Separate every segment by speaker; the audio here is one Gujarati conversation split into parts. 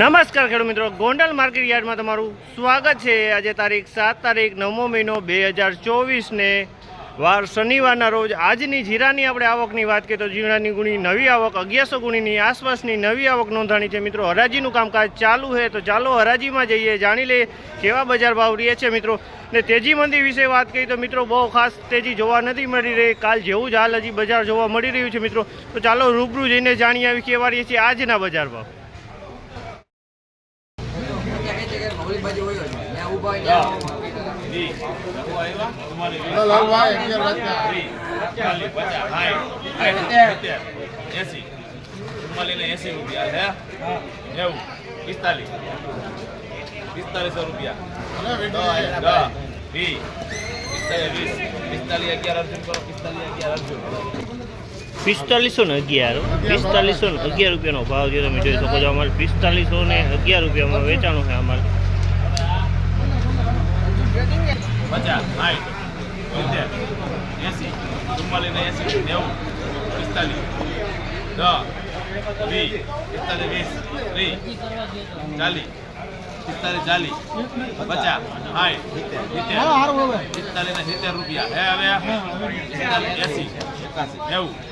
Speaker 1: નમસ્કાર ખેડૂત મિત્રો. ગોંડલ માર્કેટ યાર્ડમાં તમારું સ્વાગત છે. આજે તારીખ સાત તારીખ નવમો મહિનો બે હજાર ચોવીસને વાર શનિવારના રોજ આજની જીરાની આપણે આવકની વાત કરીએ તો જીરાની ગુણી નવી આવક, અગિયારસો ગુણીની આસપાસની નવી આવક નોંધાણી છે. મિત્રો, હરાજીનું કામકાજ ચાલુ છે તો ચાલો હરાજીમાં જઈએ. જાણી લે કેવા બજાર ભાવ રહે છે મિત્રો. ને તેજી મંદી વિશે વાત કરીએ તો મિત્રો બહુ ખાસ તેજી જોવા નથી મળી રહી. કાલ જેવું જ હાલ હજી બજાર જોવા મળી રહ્યું છે મિત્રો. તો ચાલો રૂબરૂ જઈને જાણી આવી કેવા રહીએ છીએ આજના બજાર ભાવ.
Speaker 2: એસી. ચુમ્માલીને એસી રૂપિયા હે? નેવું પિસ્તાલીસ. પિસ્તાલીસો રૂપિયા. વીસ પિસ્તાલીસ પિસ્તાલીસ અગિયાર અર્જુન કરો. પિસ્તાલીસ અગિયાર અર્જુન.
Speaker 1: પિસ્તાલીસો ને અગિયાર પિસ્તાલીસો ને અગિયાર રૂપિયાનો ભાવ જે તમે. જોઈ શકો છો અમારે પિસ્તાલીસો ને અગિયાર રૂપિયામાં વેચાણું છે અમારે.
Speaker 2: પચાસ સાઠ સિત્તેર એસી ચુમ્માલીને એસી નેવું પિસ્તાલીસ દસ વીસ પિસ્તાલીસ વીસ ત્રીસ ચાલીસ પિસ્તાલીસ ચાલીસ પચાસ સાઠ સિત્તેર પિસ્તાલીસ ને સિત્તેર રૂપિયા. હે હવે? એસી એકાસી નેવું મૂકીએ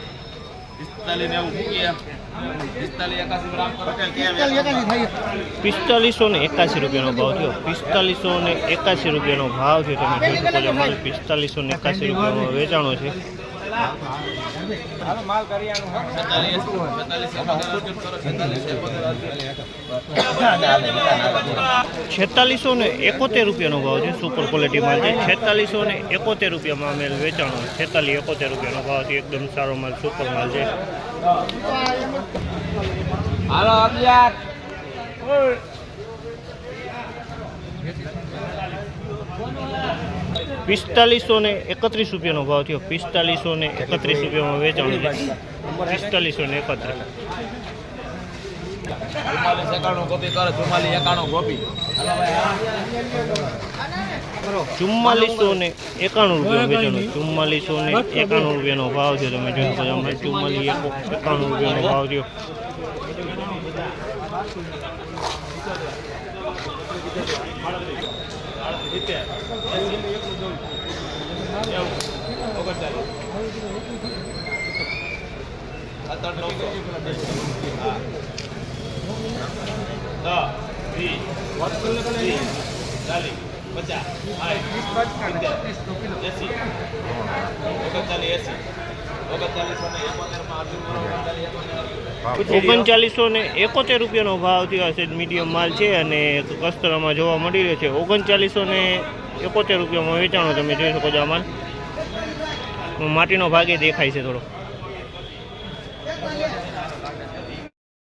Speaker 2: પિસ્તાલીસ
Speaker 1: ને એકાસી રૂપિયાનો ભાવ થયો. પિસ્તાલીસો ને એકાસી રૂપિયાનો ભાવ થયો. તમે જોઈ શકો છો, અમારે પિસ્તાલીસો ને એકાસી રૂપિયામાં વેચાણો છે.
Speaker 2: અર્જુન છેતાલીસો
Speaker 1: ને એકોતેર રૂપિયાનો ભાવ છે સુપર ક્વોલિટી માલ છે. છેતાલીસો ને એકોતેર રૂપિયામાં અમે વેચાણો. છેતાલીસ એકોતેર રૂપિયાનો ભાવ છે એકદમ સારો માલ સુપર માલ છે.
Speaker 2: હાલો અગિયાર
Speaker 1: પિસ્તાલીસો ને એકત્રીસ રૂપિયાનો ભાવ થયો. પિસ્તાલીસો ને એકત્રીસ રૂપિયામાં વેચાણ પિસ્તાલીસો ને એકત્રીસ.
Speaker 2: ચુમ્માલીસ એકાણું ગોપી કરો ચુમ્માલીસ એકાણું ગોપી
Speaker 1: ચુમ્માલીસો ને એકાણું રૂપિયા વેચાણું ચુમ્માલીસો ને એકાણું રૂપિયાનો ભાવ છે તમે જોઈ શકો ચુમ્માલીસ એકાણું રૂપિયાનો ભાવ થયો
Speaker 2: સત્તર નવસો હા દસ વીસ ત્રીસ ચાલીસ પચાસ સાઠ સિત્તેર એસી ઓગણચાલીસ ને એકોતેર
Speaker 1: રૂપિયાનો ભાવ થયો. છે મીડિયમ માલ છે અને કસ્તરામાં જોવા મળી રહ્યો છે. ઓગણચાલીસો ને એકોતેર રૂપિયામાં વેચાણો તમે જોઈ શકો છો અમારે માટીનો ભાગે દેખાય છે થોડો